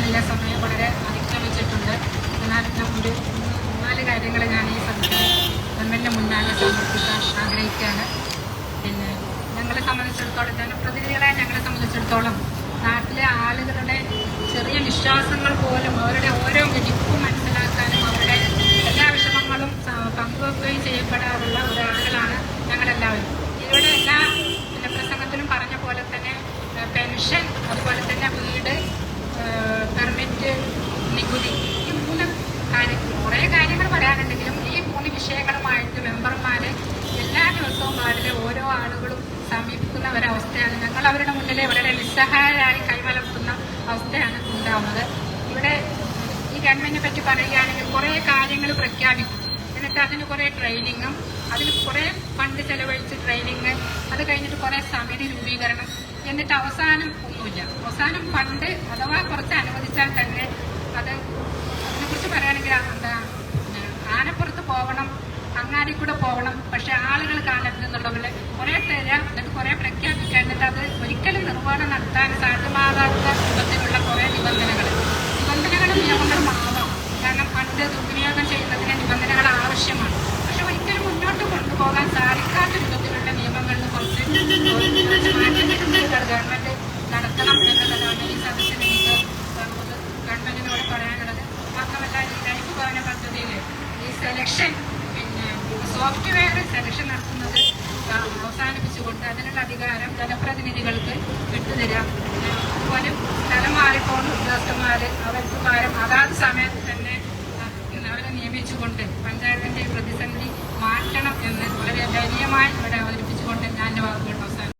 നല്ല സമയം വളരെ അതിക്രമിച്ചിട്ടുണ്ട്. എന്നാലും ഒരു നാല് കാര്യങ്ങൾ ഞാൻ ഈ ഗവൺമെന്റിന് മുന്നാലെ സമർപ്പിക്കാൻ ആഗ്രഹിക്കുകയാണ്. പിന്നെ ഞങ്ങളെ സംബന്ധിച്ചിടത്തോളം ജനപ്രതിനിധികളെ ഞങ്ങളെ സംബന്ധിച്ചിടത്തോളം നാട്ടിലെ ആളുകളുടെ ചെറിയ വിശ്വാസങ്ങൾ പോലും അവരുടെ ഒരവസ്ഥയാണ് ഞങ്ങൾ അവരുടെ മുന്നിലെ വളരെ നിസ്സഹായരായി കൈമലർത്തുന്ന അവസ്ഥയാണ് ഉണ്ടാവുന്നത്. ഇവിടെ ഈ ഗവൺമെന്റിനെ പറ്റി പറയുകയാണെങ്കിൽ കുറേ കാര്യങ്ങൾ പ്രഖ്യാപിക്കും. എന്നിട്ട് അതിന് കുറേ ട്രെയിനിങ്ങും അതിന് കുറേ ഫണ്ട് ചെലവഴിച്ച് ട്രെയിനിങ് അത് കഴിഞ്ഞിട്ട് കുറേ സമിതി രൂപീകരണം. എന്നിട്ട് അവസാനം ഒന്നുമില്ല. അവസാനം ഫണ്ട് അഥവാ കുറച്ച് അനുവദിച്ചാൽ തന്നെ അത് അതിനെക്കുറിച്ച് പറയുകയാണെങ്കിൽ എന്താ ആനപ്പുറത്ത് പോകണം അങ്ങാടി കൂടെ പോകണം പക്ഷെ ആളുകൾ കാണരുത് എന്നുള്ളവര് കുറെ തരാ എന്നിട്ട് കുറെ പ്രഖ്യാപിക്കുക എന്നിട്ട് അത് നിർവഹണം നടത്താൻ സാധ്യമാകാത്ത വിധത്തിലുള്ള കുറേ നിബന്ധനകൾ. നിബന്ധനകളും നിയമങ്ങളും ആവാം. കാരണം ഫണ്ട് ദുർവിനിയോഗം ചെയ്യുന്നതിന് നിബന്ധനകൾ ആവശ്യമാണ്. പക്ഷെ ഒരിക്കലും മുന്നോട്ട് കൊണ്ടുപോകാൻ സാധിക്കാത്ത വിധത്തിലുള്ള നിയമങ്ങളിൽ കുറച്ച് മാറ്റങ്ങൾ ഗവൺമെന്റ് നടത്തണം എന്നുള്ളതാണ് ഈ സദസ്സിൽ എനിക്ക് ഗവൺമെന്റിനോട് പറയാനുള്ളത്. മാത്രമല്ല ഈ ലൈഫ് ഭവന പദ്ധതിയിൽ ഈ സെലക്ഷൻ പിന്നെ സോഫ്റ്റ്വെയർ സെലക്ഷൻ നടത്തുന്നത് അവസാനിപ്പിച്ചുകൊണ്ട് അതിനുള്ള അധികാരം ജനപ്രതിനിധികൾക്ക് പിന്നെ അതുപോലെ സ്ഥലം മാറിപ്പോകുന്ന. ഉദ്യോഗസ്ഥന്മാർ അവർക്ക് പകരം അതാത് സമയത്ത് തന്നെ അവരെ നിയമിച്ചുകൊണ്ട് പഞ്ചായത്തിന്റെ പ്രതിസന്ധി മാറ്റണം എന്ന് വളരെ ദയനീയമായി ഇവിടെ അവതരിപ്പിച്ചുകൊണ്ട് ഞാൻ വാക്കുകൾ അവസാനം